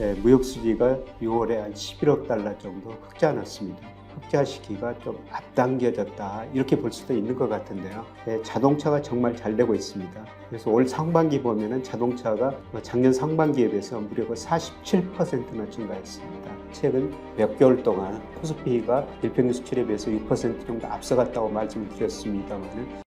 예, 무역 수지가 6월에 한 11억 달러 정도 흑자 났습니다. 흑자 시기가 좀 앞당겨졌다 이렇게 볼 수도 있는 것 같은데요. 예, 자동차가 정말 잘 되고 있습니다. 그래서 올 상반기 보면은 자동차가 뭐 작년 상반기에 비해서 무려 47%나 증가했습니다. 최근 몇 개월 동안 코스피가 일평균 수출에 비해서 6% 정도 앞서갔다고 말씀을 드렸습니다만은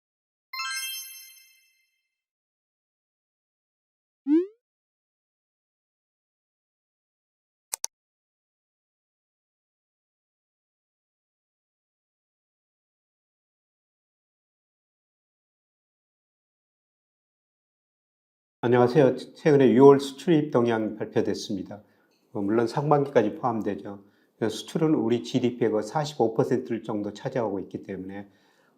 안녕하세요. 최근에 6월 수출입 동향 발표됐습니다. 어, 물론 상반기까지 포함되죠. 그래서 수출은 우리 GDP의 45%를 정도 차지하고 있기 때문에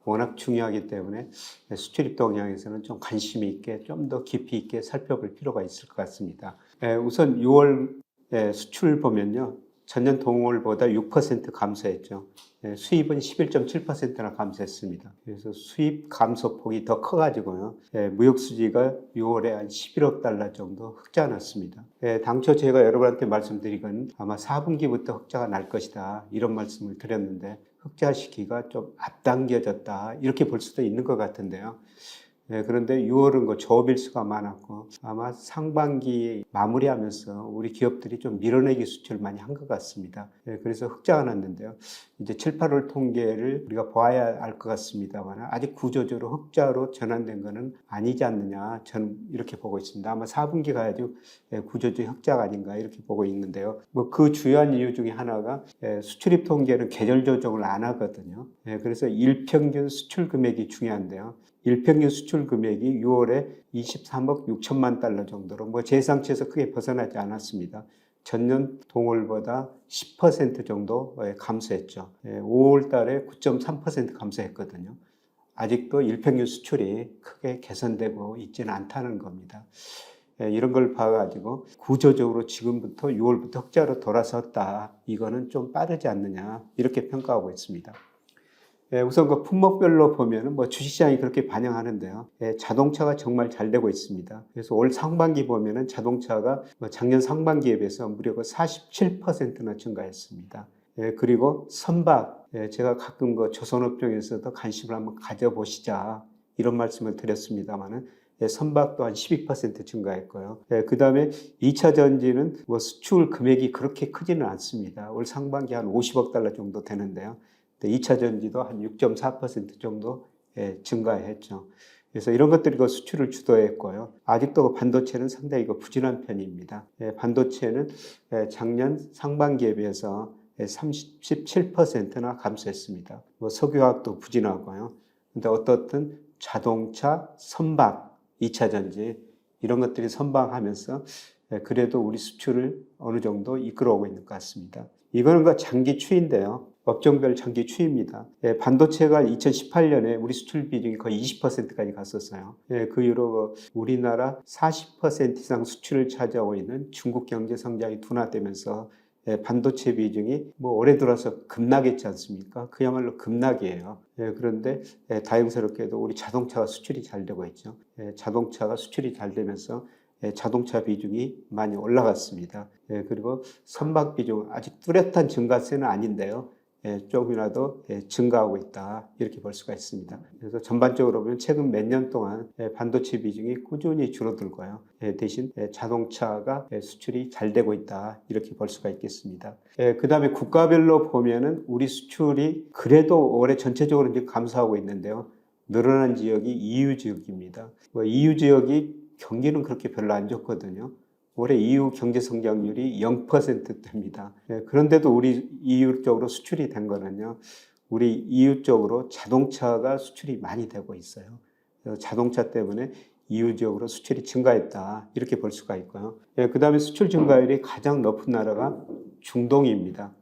워낙 중요하기 때문에 수출입 동향에서는 좀 관심 있게 좀 더 깊이 있게 살펴볼 필요가 있을 것 같습니다. 에, 우선 6월 수출 보면요. 전년 동월보다 6% 감소했죠. 예, 수입은 11.7%나 감소했습니다. 그래서 수입 감소폭이 더 커가지고요. 예, 무역 수지가 6월에 한 11억 달러 정도 흑자 났습니다. 예, 당초 제가 여러분한테 말씀드리건 아마 4분기부터 흑자가 날 것이다 이런 말씀을 드렸는데 흑자 시기가 좀 앞당겨졌다 이렇게 볼 수도 있는 것 같은데요. 예, 그런데 6월은 그 저빌수가 많았고 아마 상반기 마무리하면서 우리 기업들이 좀 밀어내기 수출을 많이 한 것 같습니다. 예, 그래서 흑자가 났는데요. 이제 7, 8월 통계를 우리가 봐야 알 것 같습니다만 아직 구조적으로 흑자로 전환된 것은 아니지 않느냐 저는 이렇게 보고 있습니다. 아마 4분기 가야지 예, 구조적 흑자가 아닌가 이렇게 보고 있는데요. 뭐 그 주요한 이유 중에 하나가 예, 수출입 통계는 계절 조정을 안 하거든요. 예, 그래서 일평균 수출 금액이 중요한데요. 일평균 수출 금액이 6월에 23억 6천만 달러 정도로 뭐 예상치에서 크게 벗어나지 않았습니다. 전년 동월보다 10% 정도 예, 감소했죠. 5월 달에 9.3% 감소했거든요. 아직도 일평균 수출이 크게 개선되고 있지는 않다는 겁니다. 예, 이런 걸 봐가지고 구조적으로 지금부터 6월부터 흑자로 돌아섰다. 이거는 좀 빠르지 않느냐 이렇게 평가하고 있습니다. 예, 우선 그 품목별로 보면은 뭐 주식시장이 그렇게 반영하는데요. 예, 자동차가 정말 잘 되고 있습니다. 그래서 올 상반기 보면은 자동차가 뭐 작년 상반기에 비해서 무려 47%나 증가했습니다. 예, 그리고 선박, 예, 제가 가끔 그 조선업종에서도 관심을 한번 가져보시자 이런 말씀을 드렸습니다만은 예, 선박도 한12% 증가했고요. 예, 그 다음에 2차 전지는 뭐 수출 금액이 그렇게 크지는 않습니다. 올 상반기 한 50억 달러 정도 되는데요. 2차 전지도 한 6.4% 정도 예, 증가했죠. 그래서 이런 것들이 그 수출을 주도했고요. 아직도 그 반도체는 상당히 그 부진한 편입니다. 예, 반도체는 예, 작년 상반기에 비해서 37%나 감소했습니다. 뭐 석유화학도 부진하고요. 근데 어떻든 자동차, 선박, 2차 전지 이런 것들이 선방하면서 그래도 우리 수출을 어느 정도 이끌어오고 있는 것 같습니다. 이거는 그 장기 추인데요. 업종별 장기 추이입니다. 예, 반도체가 2018년에 우리 수출 비중이 거의 20%까지 갔었어요. 예, 그 이후로 우리나라 40% 이상 수출을 차지하고 있는 중국 경제 성장이 둔화되면서 예, 반도체 비중이 뭐 올해 들어서 급락했지 않습니까? 그야말로 급락이에요. 예, 그런데 예, 다행스럽게도 우리 자동차가 수출이 잘 되고 있죠. 예, 자동차가 수출이 잘 되면서 예, 자동차 비중이 많이 올라갔습니다. 예, 그리고 선박 비중 아직 뚜렷한 증가세는 아닌데요. 예, 조금이라도 예, 증가하고 있다 이렇게 볼 수가 있습니다. 그래서 전반적으로 보면 최근 몇 년 동안 예, 반도체 비중이 꾸준히 줄어들고요. 대신 자동차가 수출이 잘 되고 있다 이렇게 볼 수가 있겠습니다. 그 다음에 국가별로 보면은 우리 수출이 그래도 올해 전체적으로 이제 감소하고 있는데요. 늘어난 지역이 EU 지역입니다. 뭐 EU 지역이 경기는 그렇게 별로 안 좋거든요. 올해 EU 경제 성장률이 0%대입니다. 그런데도 우리 EU 쪽으로 수출이 된 거는요. 우리 EU 쪽으로 자동차가 수출이 많이 되고 있어요. 자동차 때문에 EU 지역으로 수출이 증가했다. 이렇게 볼 수가 있고요. 그 다음에 수출 증가율이 가장 높은 나라가 중동입니다.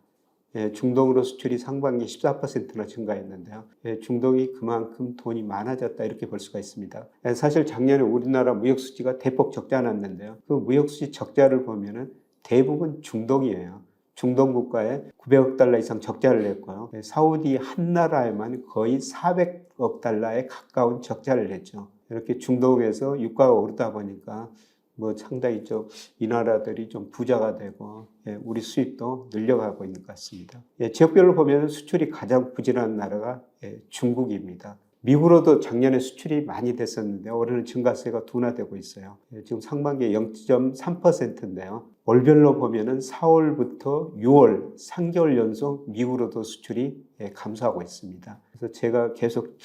예, 중동으로 수출이 상반기 14%나 증가했는데요. 예, 중동이 그만큼 돈이 많아졌다 이렇게 볼 수가 있습니다. 예, 사실 작년에 우리나라 무역 수지가 대폭 적자 났는데요. 그 무역 수지 적자를 보면은 대부분 중동이에요. 중동 국가에 900억 달러 이상 적자를 냈고요. 예, 사우디 한 나라에만 거의 400억 달러에 가까운 적자를 냈죠. 이렇게 중동에서 유가가 오르다 보니까 뭐 상당히 좀 이 나라들이 좀 부자가 되고 예, 우리 수입도 늘려가고 있는 것 같습니다. 예, 지역별로 보면 수출이 가장 부진한 나라가 예, 중국입니다. 미국으로도 작년에 수출이 많이 됐었는데 올해는 증가세가 둔화되고 있어요. 예, 지금 상반기에 0.3%인데요. 월별로 보면은 4월부터 6월 3개월 연속 미국으로도 수출이 예, 감소하고 있습니다. 그래서 제가 계속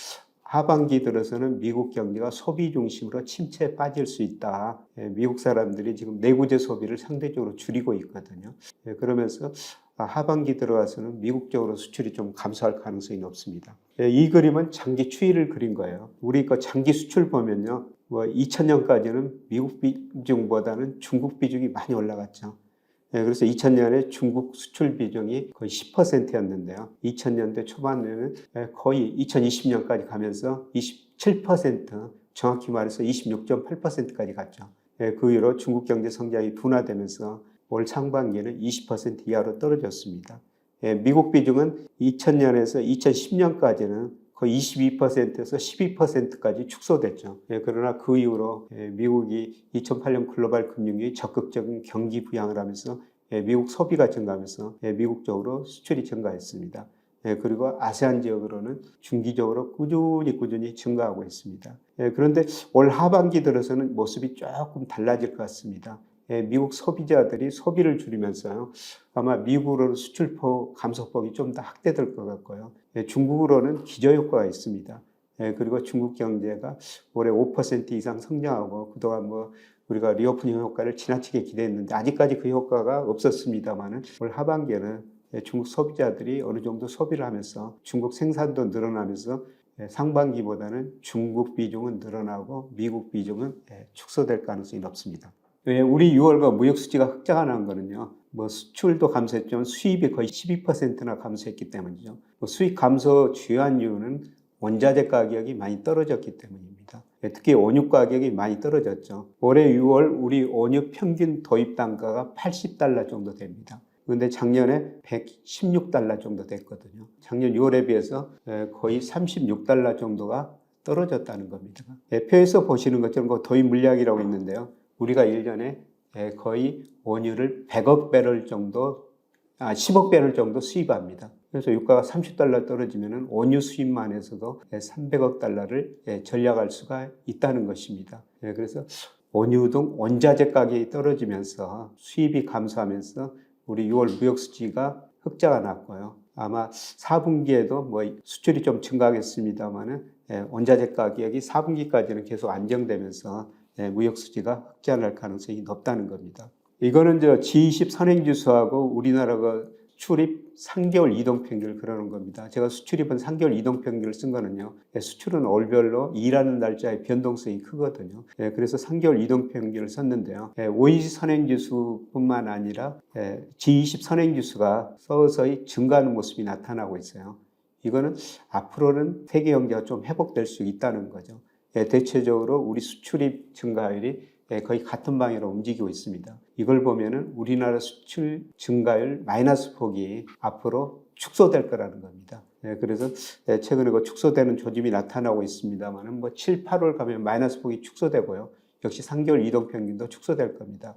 하반기 들어서는 미국 경제가 소비 중심으로 침체에 빠질 수 있다. 예, 미국 사람들이 지금 내구재 소비를 상대적으로 줄이고 있거든요. 예, 그러면서 아, 하반기 들어와서는 미국적으로 수출이 좀 감소할 가능성이 높습니다. 예, 이 그림은 장기 추이를 그린 거예요. 우리 그 장기 수출 보면요. 뭐 2000년까지는 미국 비중보다는 중국 비중이 많이 올라갔죠. 예, 그래서 2000년에 중국 수출 비중이 거의 10%였는데요. 2000년대 초반에는 예, 거의 2020년까지 가면서 27%, 정확히 말해서 26.8%까지 갔죠. 예, 그 이후로 중국 경제 성장이 둔화되면서 올 상반기에는 20% 이하로 떨어졌습니다. 예, 미국 비중은 2000년에서 2010년까지는 거의 22%에서 12%까지 축소됐죠. 예, 그러나 그 이후로 예, 미국이 2008년 글로벌 금융위 적극적인 경기 부양을 하면서 예, 미국 소비가 증가하면서 예, 미국 적으로 수출이 증가했습니다. 예, 그리고 아세안 지역으로는 중기적으로 꾸준히 꾸준히 증가하고 있습니다. 예, 그런데 올 하반기 들어서는 모습이 조금 달라질 것 같습니다. 예, 미국 소비자들이 소비를 줄이면서요. 아마 미국으로 수출폭 감소폭이 좀 더 확대될 것 같고요. 예, 중국으로는 기저효과가 있습니다. 예, 그리고 중국 경제가 올해 5% 이상 성장하고 그동안 뭐 우리가 리오프닝 효과를 지나치게 기대했는데 아직까지 그 효과가 없었습니다만은 올 하반기에는 예, 중국 소비자들이 어느 정도 소비를 하면서 중국 생산도 늘어나면서 예, 상반기보다는 중국 비중은 늘어나고 미국 비중은 예, 축소될 가능성이 높습니다. 왜 우리 6월과 무역 수지가 난 거는요. 뭐 수출도 감소했지만 수입이 거의 12%나 감소했기 때문이죠. 뭐 수입 감소 주요한 이유는 원자재 가격이 많이 떨어졌기 때문입니다. 예, 특히 온유 가격이 많이 떨어졌죠. 올해 6월 우리 온유 평균 도입 단가가 80달러 정도 됩니다. 근데 작년에 116달러 정도 됐거든요. 작년 6월에 비해서 예, 거의 36달러 정도가 떨어졌다는 겁니다. 예, 표에서 보시는 것처럼 그 도입 물량이라고 있는데요. 우리가 1년에 거의 원유를 100억 배럴 정도, 아, 10억 배럴 정도 수입합니다. 그래서 유가가 30달러 떨어지면 원유 수입만 해서도 300억 달러를 전략할 수가 있다는 것입니다. 예, 그래서 원유 등 원자재 가격이 떨어지면서 수입이 감소하면서 우리 6월 무역 수지가 흑자가 났고요. 아마 4분기에도 뭐 수출이 좀 증가하겠습니다만은 원자재 가격이 4분기까지는 계속 안정되면서 예, 무역 수지가 흑자날 가능성이 높다는 겁니다. 이거는 저 G20 선행지수하고 우리나라가 출입 3개월 이동 평균을 그러는 겁니다. 제가 수출입은 3개월 이동 평균을 쓴 거는요. 예, 수출은 월별로 일하는 날짜의 변동성이 크거든요. 예, 그래서 3개월 이동 평균을 썼는데요. OECD 선행지수뿐만 아니라 G20 선행지수가 서서히 증가하는 모습이 나타나고 있어요. 이거는 앞으로는 세계 경제가 좀 회복될 수 있다는 거죠. 예, 대체적으로 우리 수출입 증가율이 예, 거의 같은 방향으로 움직이고 있습니다. 이걸 보면은 우리나라 수출 증가율 마이너스 폭이 앞으로 축소될 거라는 겁니다. 예, 그래서 최근에 그 축소되는 조짐이 나타나고 있습니다만은 뭐 7, 8월 가면 마이너스 폭이 축소되고요. 역시 3개월 이동 평균도 축소될 겁니다.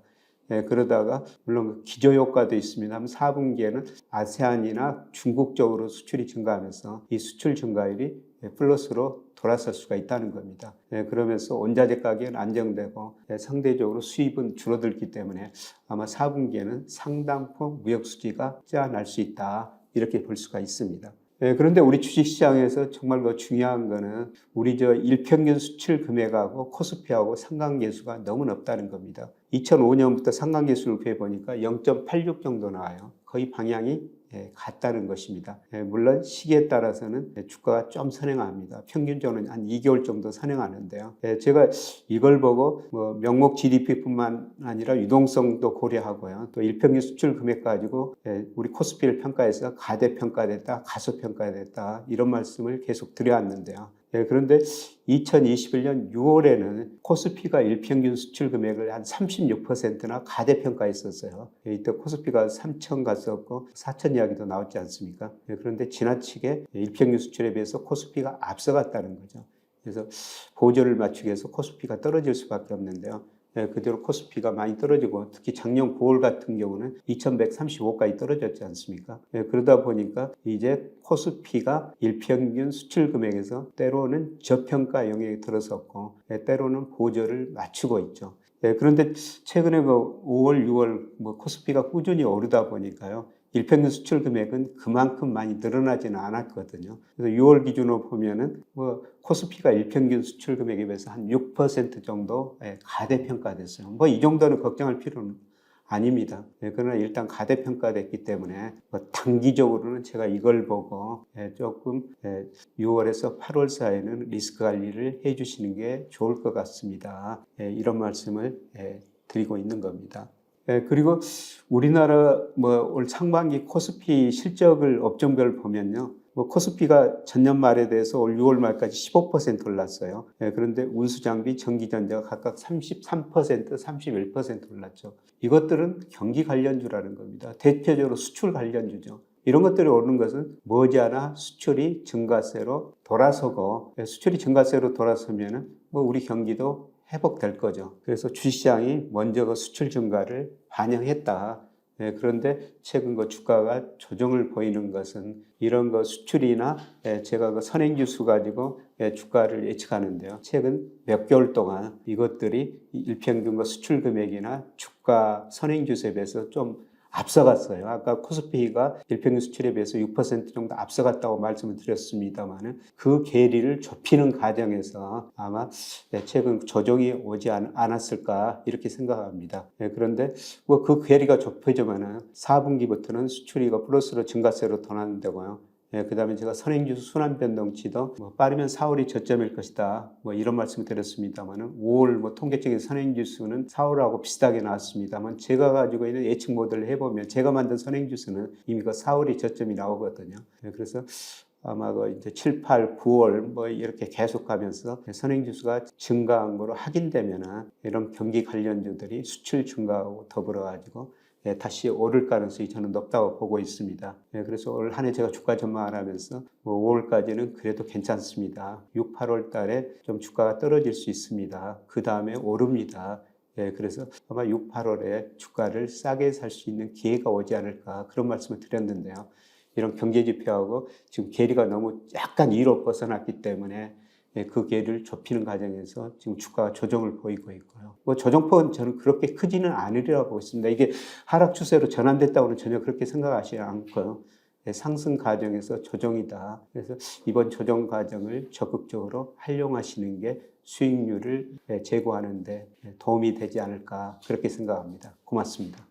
그러다가 물론 기저 효과도 있습니다만 4분기에는 아세안이나 중국 적으로 수출이 증가하면서 이 수출 증가율이 플러스로 돌아설 수가 있다는 겁니다. 네, 그러면서 원자재 가격은 안정되고 네, 상대적으로 수입은 줄어들기 때문에 아마 4분기에는 상당폭 무역 수지가 짜날 수 있다 이렇게 볼 수가 있습니다. 네, 그런데 우리 주식시장에서 정말 더 중요한 거는 우리 저 일평균 수출 금액하고 코스피하고 상관계수가 너무 높다는 겁니다. 2005년부터 상관계수를 구해보니까 0.86 정도 나와요. 거의 방향이 예, 같다는 것입니다. 예, 물론 시기에 따라서는 주가가 좀 선행합니다. 평균적으로 한 2개월 정도 선행하는데요. 예, 제가 이걸 보고 뭐 명목 GDP뿐만 아니라 유동성도 고려하고요. 또 일평균 수출 금액 가지고 우리 코스피를 평가해서 가대평가됐다, 가소평가됐다 이런 말씀을 계속 드려왔는데요. 예, 그런데 2021년 6월에는 코스피가 일평균 수출 금액을 한 36%나 가대평가했었어요. 예, 이때 코스피가 3천 갔었고 4천 이야기도 나왔지 않습니까? 예, 그런데 지나치게 일평균 수출에 비해서 코스피가 앞서갔다는 거죠. 그래서 보조를 맞추기 위해서 코스피가 떨어질 수밖에 없는데요. 예, 그대로 코스피가 많이 떨어지고 특히 작년 9월 같은 경우는 2135까지 떨어졌지 않습니까? 예, 그러다 보니까 이제 코스피가 일평균 수출 금액에서 때로는 저평가 영역에 들어섰고 예, 때로는 보조를 맞추고 있죠. 예, 그런데 최근에 그 5월, 6월 뭐 코스피가 꾸준히 오르다 보니까요. 일평균 수출 금액은 그만큼 많이 늘어나지는 않았거든요. 그래서 6월 기준으로 보면은 뭐 코스피가 일평균 수출 금액에 비해서 한 6% 정도 예, 가대평가됐어요. 뭐 이 정도는 걱정할 필요는 아닙니다. 예, 그러나 일단 가대평가됐기 때문에 뭐 단기적으로는 제가 이걸 보고 예, 조금 6월에서 8월 사이에는 리스크 관리를 해주시는 게 좋을 것 같습니다. 예, 이런 말씀을 예, 드리고 있는 겁니다. 예, 그리고 우리나라 뭐 올 상반기 코스피 실적을 업종별 보면요. 뭐 코스피가 전년 말에 대해서 올 6월 말까지 15% 올랐어요. 예, 그런데 운수장비, 전기전자가 각각 33%, 31% 올랐죠. 이것들은 경기 관련주라는 겁니다. 대표적으로 수출 관련주죠. 이런 것들이 오르는 것은 머지않아 수출이 증가세로 돌아서고 예, 수출이 증가세로 돌아서면은 뭐 우리 경기도 회복될 거죠. 그래서 주시장이 먼저 그 수출 증가를 반영했다. 예, 그런데 최근 그 주가가 조정을 보이는 것은 이런 거 수출이나 예, 제가 그 선행지수 가지고 예, 주가를 예측하는데요. 최근 몇 개월 동안 이것들이 일평균 그 수출 금액이나 주가 선행지수에 비해서 좀 앞서갔어요. 아까 코스피가 일평균 수출에 비해서 6% 정도 앞서갔다고 말씀을 드렸습니다만은 그 괴리를 좁히는 과정에서 아마 네, 최근 조정이 오지 않, 않았을까 이렇게 생각합니다. 네, 그런데 뭐그 괴리가 좁혀지면은 4분기부터는 수출이 가 플러스로 증가세로 돌아는데고요. 예, 그 다음에 제가 선행지수 순환 변동치도 뭐 빠르면 4월이 저점일 것이다. 뭐 이런 말씀을 드렸습니다만은 5월 뭐 통계적인 선행지수는 4월하고 비슷하게 나왔습니다만 제가 가지고 있는 예측 모델을 해보면 제가 만든 선행지수는 이미 그 4월이 저점이 나오거든요. 예, 그래서 아마 그 이제 7, 8, 9월 뭐 이렇게 계속 가면서 선행지수가 증가한 거로 확인되면은 이런 경기 관련주들이 수출 증가하고 더불어 가지고 예, 다시 오를 가능성이 저는 높다고 보고 있습니다. 예, 그래서 올 한 해 제가 주가 전망을 하면서 뭐 5월까지는 그래도 괜찮습니다. 6, 8월 달에 좀 주가가 떨어질 수 있습니다. 그 다음에 오릅니다. 예, 그래서 아마 6, 8월에 주가를 싸게 살 수 있는 기회가 오지 않을까 그런 말씀을 드렸는데요. 이런 경제 지표하고 지금 괴리가 너무 약간 위로 벗어났기 때문에 예, 그 궤를 좁히는 과정에서 지금 주가가 조정을 보이고 있고요. 뭐 조정폭은 저는 그렇게 크지는 않으리라고 보고 있습니다. 이게 하락 추세로 전환됐다고는 전혀 그렇게 생각하지 않고요. 예, 상승 과정에서 조정이다. 그래서 이번 조정 과정을 적극적으로 활용하시는 게 수익률을 예, 제고하는데 도움이 되지 않을까 그렇게 생각합니다. 고맙습니다.